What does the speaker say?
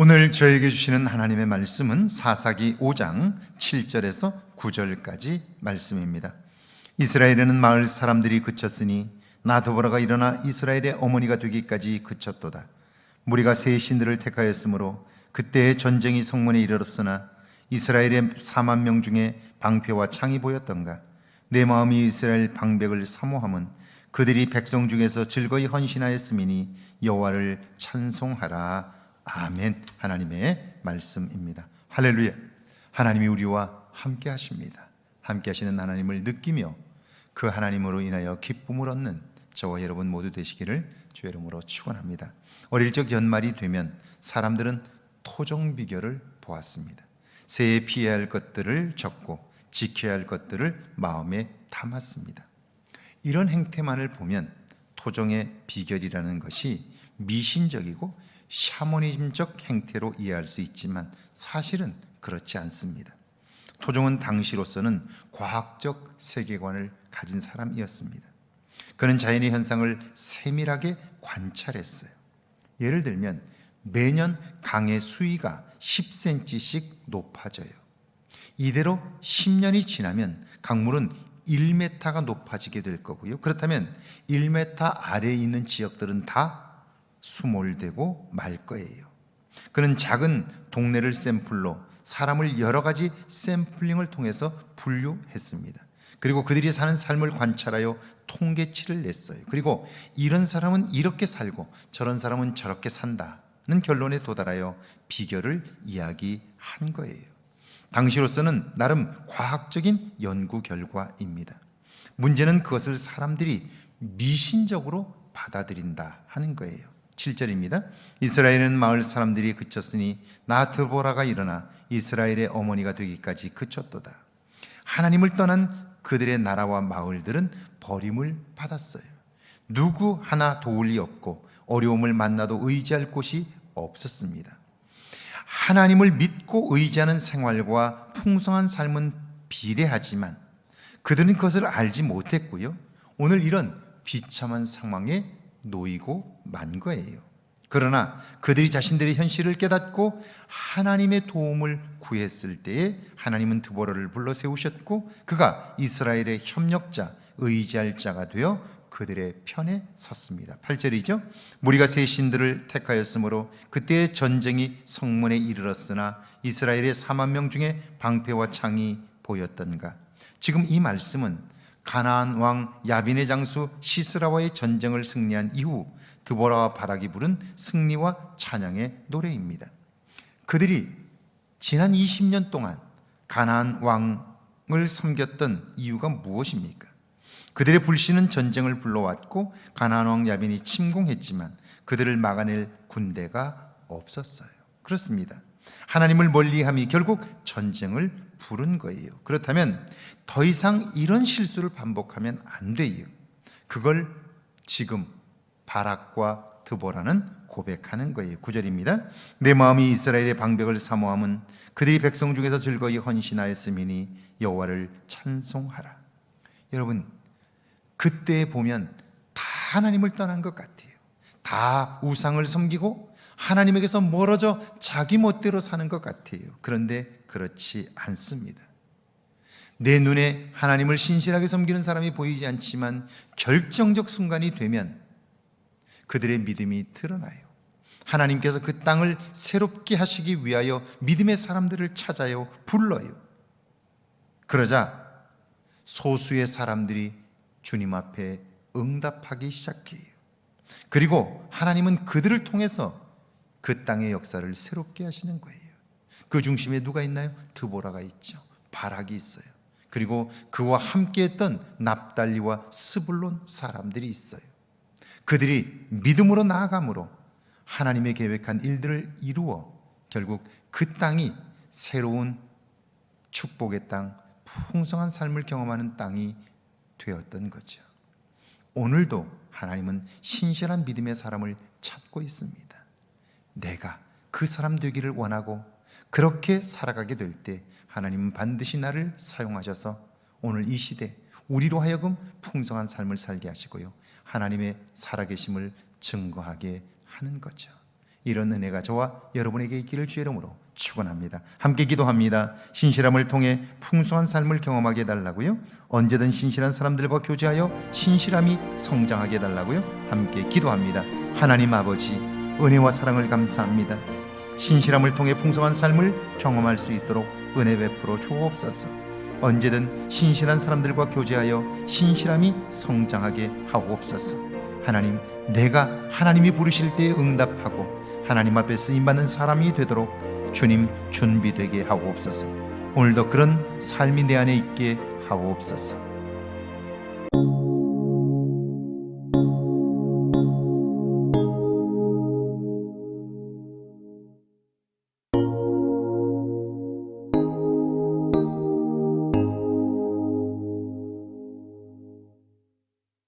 오늘 저에게 주시는 하나님의 말씀은 사사기 5장 7절에서 9절까지 말씀입니다. 이스라엘에는 마을 사람들이 그쳤으니 나도보라가 일어나 이스라엘의 어머니가 되기까지 그쳤도다. 무리가 세 신들을 택하였으므로 그때의 전쟁이 성문에 이르렀으나 이스라엘의 4만 명 중에 방패와 창이 보였던가 내 마음이 이스라엘 방백을 사모함은 그들이 백성 중에서 즐거이 헌신하였음이니 여호와를 찬송하라 아멘. 하나님의 말씀입니다. 할렐루야. 하나님이 우리와 함께 하십니다. 함께 하시는 하나님을 느끼며 그 하나님으로 인하여 기쁨을 얻는 저와 여러분 모두 되시기를 주 이름으로 축원합니다. 어릴 적 연말이 되면 사람들은 토종 비결을 보았습니다. 새해 피해야 할 것들을 적고 지켜야 할 것들을 마음에 담았습니다. 이런 행태만을 보면 토종의 비결이라는 것이 미신적이고 샤머니즘적 행태로 이해할 수 있지만 사실은 그렇지 않습니다. 토종은 당시로서는 과학적 세계관을 가진 사람이었습니다. 그는 자연의 현상을 세밀하게 관찰했어요. 예를 들면 매년 강의 수위가 10cm씩 높아져요. 이대로 10년이 지나면 강물은 1m가 높아지게 될 거고요. 그렇다면 1m 아래에 있는 지역들은 다 수몰되고 말 거예요. 그는 작은 동네를 샘플로 사람을 여러 가지 샘플링을 통해서 분류했습니다. 그리고 그들이 사는 삶을 관찰하여 통계치를 냈어요. 그리고 이런 사람은 이렇게 살고 저런 사람은 저렇게 산다는 결론에 도달하여 비결을 이야기한 거예요. 당시로서는 나름 과학적인 연구 결과입니다. 문제는 그것을 사람들이 미신적으로 받아들인다 하는 거예요. 7절입니다. 이스라엘은 마을 사람들이 그쳤으니 나트보라가 일어나 이스라엘의 어머니가 되기까지 그쳤도다. 하나님을 떠난 그들의 나라와 마을들은 버림을 받았어요. 누구 하나 도울 리 없고 어려움을 만나도 의지할 곳이 없었습니다. 하나님을 믿고 의지하는 생활과 풍성한 삶은 비례하지만 그들은 그것을 알지 못했고요. 오늘 이런 비참한 상황에 놓이고 만 거예요. 그러나 그들이 자신들의 현실을 깨닫고 하나님의 도움을 구했을 때에 하나님은 드보라를 불러 세우셨고 그가 이스라엘의 협력자, 의지할 자가 되어 그들의 편에 섰습니다. 8절이죠. 무리가 세 신들을 택하였으므로 그때의 전쟁이 성문에 이르렀으나 이스라엘의 4만 명 중에 방패와 창이 보였던가. 지금 이 말씀은 가나안 왕 야빈의 장수 시스라와의 전쟁을 승리한 이후 드보라와 바락이 부른 승리와 찬양의 노래입니다. 그들이 지난 20년 동안 가나안 왕을 섬겼던 이유가 무엇입니까? 그들의 불신은 전쟁을 불러왔고 가나안 왕 야빈이 침공했지만 그들을 막아낼 군대가 없었어요. 그렇습니다. 하나님을 멀리함이 결국 전쟁을 부른 거예요. 그렇다면 더 이상 이런 실수를 반복하면 안 돼요. 그걸 지금 바락과 드보라는 고백하는 거예요. 9절입니다. 내 마음이 이스라엘의 방백을 사모함은 그들이 백성 중에서 즐거이 헌신하였음이니 여호와를 찬송하라. 여러분 그때 보면 다 하나님을 떠난 것 같아요. 다 우상을 섬기고 하나님에게서 멀어져 자기 멋대로 사는 것 같아요. 그런데 그렇지 않습니다. 내 눈에 하나님을 신실하게 섬기는 사람이 보이지 않지만 결정적 순간이 되면 그들의 믿음이 드러나요. 하나님께서 그 땅을 새롭게 하시기 위하여 믿음의 사람들을 찾아요, 불러요. 그러자 소수의 사람들이 주님 앞에 응답하기 시작해요. 그리고 하나님은 그들을 통해서 그 땅의 역사를 새롭게 하시는 거예요. 그 중심에 누가 있나요? 드보라가 있죠. 바락이 있어요. 그리고 그와 함께했던 납달리와 스불론 사람들이 있어요. 그들이 믿음으로 나아감으로 하나님의 계획한 일들을 이루어 결국 그 땅이 새로운 축복의 땅, 풍성한 삶을 경험하는 땅이 되었던 거죠. 오늘도 하나님은 신실한 믿음의 사람을 찾고 있습니다. 내가 그 사람 되기를 원하고 그렇게 살아가게 될 때 하나님은 반드시 나를 사용하셔서 오늘 이 시대 우리로 하여금 풍성한 삶을 살게 하시고요. 하나님의 살아계심을 증거하게 하는 거죠. 이런 은혜가 저와 여러분에게 있기를 주의 이름으로 축원합니다. 함께 기도합니다. 신실함을 통해 풍성한 삶을 경험하게 해달라고요. 언제든 신실한 사람들과 교제하여 신실함이 성장하게 해달라고요. 함께 기도합니다. 하나님 아버지 은혜와 사랑을 감사합니다. 신실함을 통해 풍성한 삶을 경험할 수 있도록 은혜 베풀어 주옵소서. 언제든 신실한 사람들과 교제하여 신실함이 성장하게 하옵소서. 하나님, 내가 하나님이 부르실 때 응답하고 하나님 앞에 쓰임 받는 사람이 되도록 주님 준비되게 하옵소서. 오늘도 그런 삶이 내 안에 있게 하옵소서.